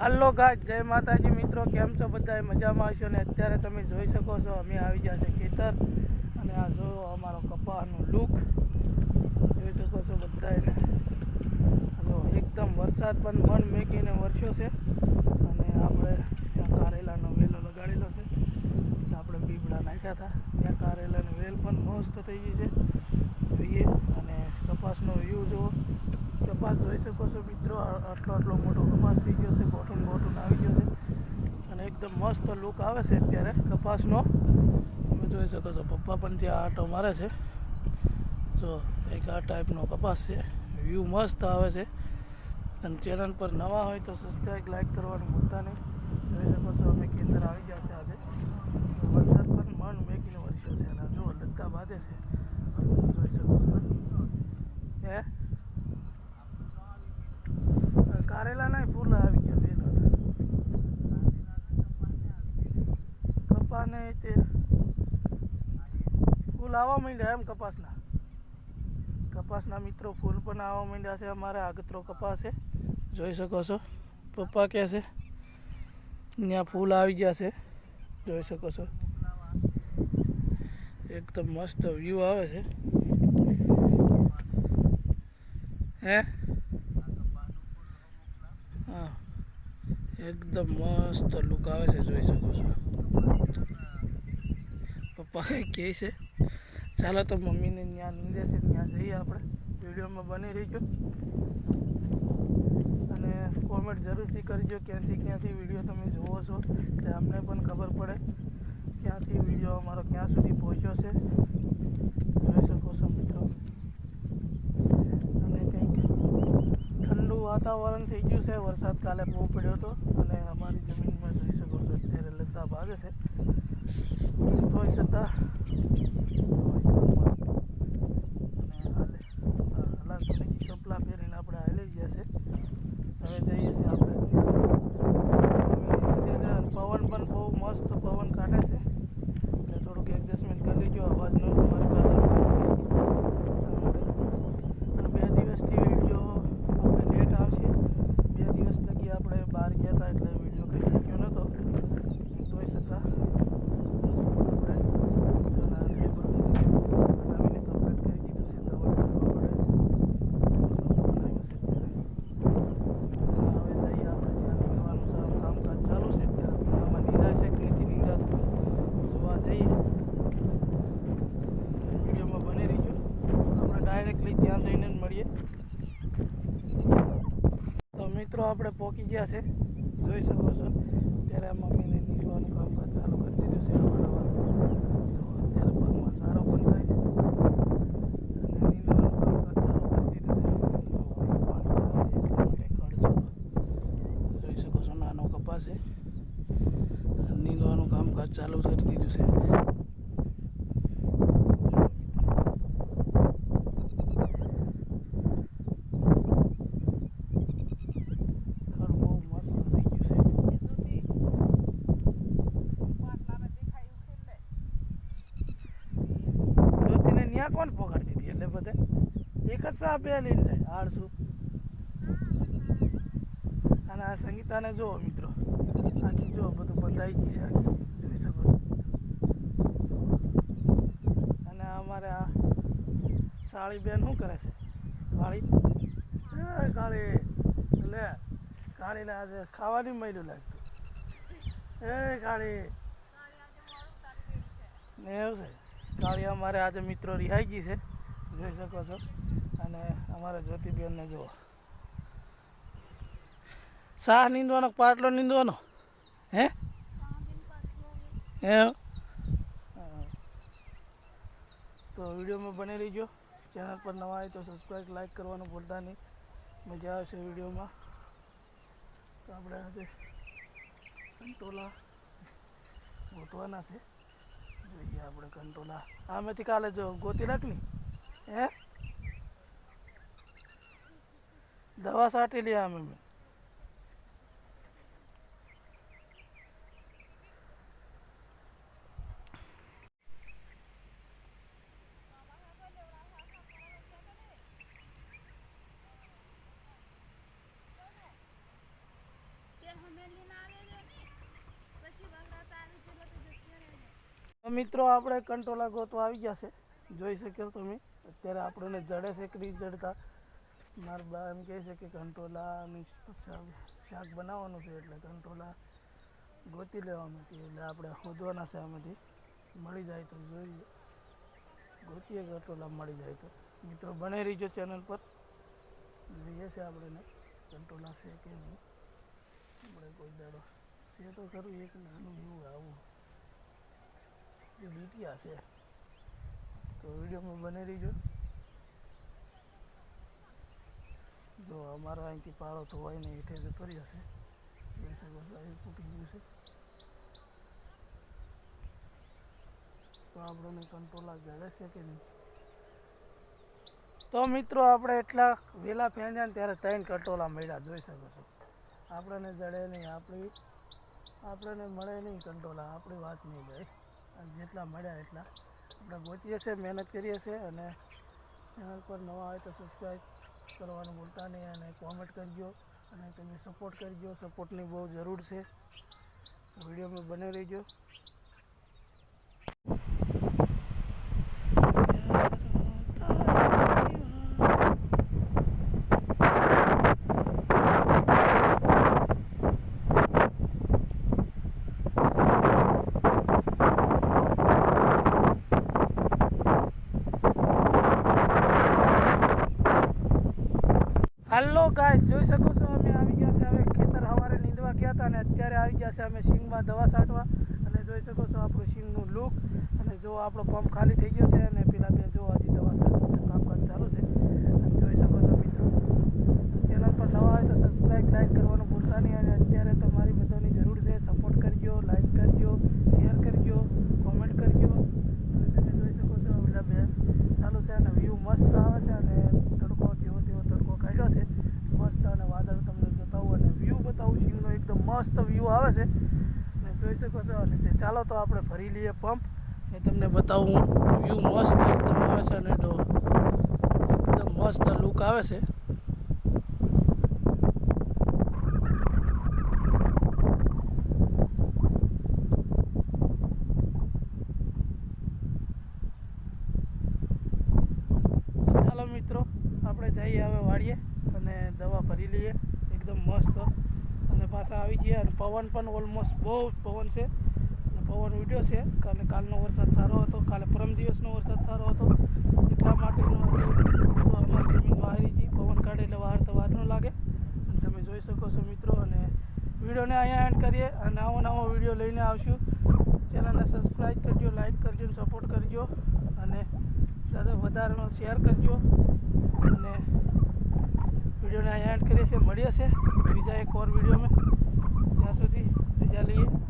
હાલો ગાજ જય માતાજી મિત્રો, કેમ છો બધા મજામાં હશો ને? અત્યારે તમે જોઈ શકો છો, અમે આવી ગયા છે ખેતર. અને આ જોયો અમારો કપાસનો લુક. જોઈ શકો છો બધા એને એકદમ વરસાદ પણ મન મેકીને વરસ્યો છે. અને આપણે ત્યાં કારેલાનો વેલો લગાડેલો છે. આપણે બીબડા નાખ્યા હતા. ત્યાં કારેલાની વેલ પણ મસ્ત થઈ ગઈ છે. જોઈએ. અને કપાસનો વ્યૂ જુઓ. કપાસ જોઈ શકો છો મિત્રો આટલો આટલો મોટો કપાસ થઈ ગયો છે બોટન બોટન આવી ગયો છે. અને એકદમ મસ્ત લુક આવે છે અત્યારે કપાસનો. તમે જોઈ શકો છો, પપ્પા પણ ત્યાં આટો મારે છે. જો, કંઈક આ ટાઈપનો કપાસ છે. વ્યૂ મસ્ત આવે છે. અને ચેનલ પર નવા હોય તો સબસ્ક્રાઈબ લાઈક કરવાનું ભૂલતા નહીં જોઈ શકો છો અમે કેન્દ્ર આવી ગયા છે આજે વરસાદ પણ મન મેકીને વરસ્યો છે અને જો લગતા બાંધે છે જોઈ શકો છો હે કારેલા નહીં ફૂલ આવી ગયા વેલા કપાને તે ફૂલ આવવા માંડ્યા એમ કપાસના. કપાસના મિત્રો ફૂલ પણ આવવા માંડ્યા છે. અમારે આગતરો કપાસ. છે જોઈ શકો છો. પપ્પા કહે છે ત્યાં ફૂલ આવી ગયા છે. જોઈ શકો છો. એકદમ મસ્ત વ્યૂ આવે છે. હે? હા. એકદમ મસ્ત લુક આવે છે. જોઈ શકો છો. પપ્પા કહે છે. ચાલો તો મમ્મીને ત્યાં નીંદે છે, ત્યાં જઈએ આપણે. વિડીયોમાં બની રહીજો. અને કોમેન્ટ જરૂરથી કરજો, ક્યાંથી ક્યાંથી વીડિયો તમે જુઓ છો. એટલે અમને પણ ખબર પડે ક્યાંથી વીડિયો અમારો ક્યાં સુધી પહોંચ્યો છે. જોઈ શકો છો મિત્રો. અને કંઈક ઠંડુ વાતાવરણ થઈ ગયું છે. વરસાદ કાલે બહુ પડ્યો હતો. અને અમારી જમીનમાં જોઈ શકો છો, અત્યારે લગતા ભાગે છે. તોય છતાં અને હાલે હલાતું નહીં ચપલા પહેરીને આપણે હાલી ગયા છે હવે જઈએ છીએ આપણે મમ્મીને લીધે છે અને પવન પણ બહુ મસ્ત પવન કાઢે છે એટલે થોડુંક એડજસ્ટમેન્ટ કરી લેજો અવાજનું તમારી પાસે અને બે દિવસથી વીડિયો આપણે લેટ આવશે બે દિવસ લગી આપણે બહાર ગયા હતા એટલે વીડિયો કંઈ મૂક્યો નહોતો તોય છતાં આપણે જોના લેબર બનાવીને કમ્પ્લીટ કરી દીધું છે દવા છાંટવા પડે બનાવ્યું છે અત્યારે હવે જઈએ આપણે જ્યાં નીંદવાનું સારું કામકાજ ચાલુ છે અત્યારે પીણામાં નીંદા છે કે નથી નીંદાતું જોવા જઈએ વિડીયોમાં બની રહીજો આપણે ડાયરેક્ટલી ત્યાં જઈને જ મળીએ તો મિત્રો આપણે પહોંચી ગયા છે. જોઈ શકો છો. ત્યારે મમ્મીને નીલવાનું કામકાજ ચાલુ કરી દીધું છે અવારનવાર. જો અત્યારે પગમાં સારો પણ થાય છે અને નીંદવાનું કામકાજ ચાલુ કરી દીધું છે જો અહીં પાણી ભરાય છે એટલે આપણે કાઢજો જોઈ શકો છો નાનો કપાસ છે અને નીંદવાનું કામકાજ ચાલુ કરી દીધું છે ખડ બહુ મસ્ત થઈ ગયું છે કોણ પકડી દીધી એટલે બધે? એક જ સાપ બે લઈને જાય, આળસુ. અને આ સંગીતાને જુઓ મિત્રો. આખી જુઓ, બધું બંધાઈ ગઈ છે જોઈ શકો છો. અને અમારે આ સાળી બેન શું કરે છે? કાળી? કાળી, લે, કાળીને આજે ખાવાની મળ્યું લાગતું. એ કાળી. ને એવું છે. કાળી અમારે આજે મિત્રો રિહાઈ છે. જોઈ શકો છો. અને અમારા જ્યોતિબેનને જુઓ. શાહ નીંદવાનો પાટલો નીંદવાનો? હે? હે? તો વિડીયોમાં બની રહીજો. ચેનલ પર નવા હોય તો સબસ્ક્રાઈબ લાઈક કરવાનું ભૂલતા નહીં. મજા આવશે વિડીયોમાં. તો આપણે આજે કંટોલા ગોતવાના છે. જોઈએ આપણે કંટોલા. આમેથી કાલે જો ગોતી રાખની હે? દવા સાટી લી આમે મેં મિત્રો, આપણે કંટોલા ગોતવા આવી ગયા છે જોઈ શક્યો તમે? અત્યારે આપણને જડે છે કે જડતા? મારા બા એમ કહે છે કે કંટોલા શાક શાક બનાવવાનું છે એટલે કંટોલા ગોતી લેવાનું છે એટલે આપણે શોધવાના છે આમાંથી. મળી જાય તો જોઈએ. ગોતીએ કંટોલા મળી જાય તો. મિત્રો, બને રહીજો ચેનલ પર. જોઈએ છે આપણને કંટોલા છે કે નહીં. આપણે કોઈ દાડો છે તો ખરું, એક નાનું એવું આવું. જે બીટીયા છે. તો વિડીયોમાં બને રહીજો. જો અમારો અહીંથી પાળો ધોવાય ને હેઠે જતો રહ્યો છે બેસે છો ગયું છે. તો આપણને કંટ્રોલા જડે છે કે નહીં? તો મિત્રો આપણે એટલા વહેલા ફેંજ્યા ને ત્યારે ત્રણ કટોલા મળ્યા, જોઈ શકો છો. આપણને જડે નહીં, આપણી આપણને મળે નહીં કંટોલા આપણી વાત નહીં અને જેટલા મળ્યા એટલા. આપણે ગોતીએ છીએ, મહેનત કરીએ છીએ અને ચેનલ પર નવા હોય તો સબસ્ક્રાઈબ કરવાનું ભૂલતા નહીં અને કોમેન્ટ કરજો અને તમે સપોર્ટ કરજો. સપોર્ટની બહુ જરૂર છે. વિડીયોમાં બને રહેજો હાલો ગાય જોઈ શકો છો અમે આવી ગયા છે. હવે ખેતર સવારે નીંદવા ગયા હતા અને અત્યારે આવી ગયા છે અમે સિંગમાં દવા છાંટવા અને જોઈ શકો છો આપણું સિંગનું લુક અને જો આપણો પંપ ખાલી થઈ ગયો છે અને પેલા બે જો હજી દવા છાંટવું છે, કામકાજ ચાલુ છે. અને જોઈ શકો છો મિત્રો. ચેનલ પર નવા હોય તો સબસ્ક્રાઈબ લાઈક કરવાનું ભૂલતા નહીં. અને અત્યારે તમારી બધાની જરૂર છે. સપોર્ટ કરજો લાઈક કરજો શેર કરજો કોમેન્ટ કરજો અને તમે જોઈ શકો છો પેલા બે ચાલુ છે અને વ્યૂ મસ્ત આવે છે અને તડકો જેવો તેવો તડકો કાઢ્યો છે મસ્ત અને વાદળ તમને બતાવું અને વ્યૂ બતાવું શિવનો એકદમ મસ્ત વ્યૂ આવે છે. અને જોઈ શકો છો, અને તે ચાલો તો આપણે ફરી લઈએ પંપ ને તમને બતાવું વ્યૂ મસ્ત એકદમ આવે છે, અને એકદમ મસ્ત લુક આવે છે તો ચાલો મિત્રો આપણે જઈએ હવે વાળીએ અને દવા ભરી લઈએ એકદમ મસ્ત અને પાછા આવી જઈએ અને પવન પણ ઓલમોસ્ટ બહુ પવન છે. પવન ઉડ્યો છે. કાલે કાલનો વરસાદ સારો હતો. કાલે પરમ દિવસનો વરસાદ સારો હતો. એટલા માટેનો જમીન વાહરી ગઈ. પવન કાઢે એટલે વાર તો વાર ન લાગે. અને તમે જોઈ શકો છો મિત્રો. અને વિડીયોને અહીંયા એન્ડ કરીએ. અને નવો નવો વીડિયો લઈને આવશું. ચેનલને સબસ્ક્રાઈબ કરજો લાઈક કરજો સપોર્ટ કરજો. અને સાથે વધારાનો શેર કરજો. અને વિડીયોને અહીંયા એન્ડ કરીએ છીએ. મળીએ છીએ બીજા એક ઓર વિડીયોમાં. ત્યાં સુધી રજા લઈએ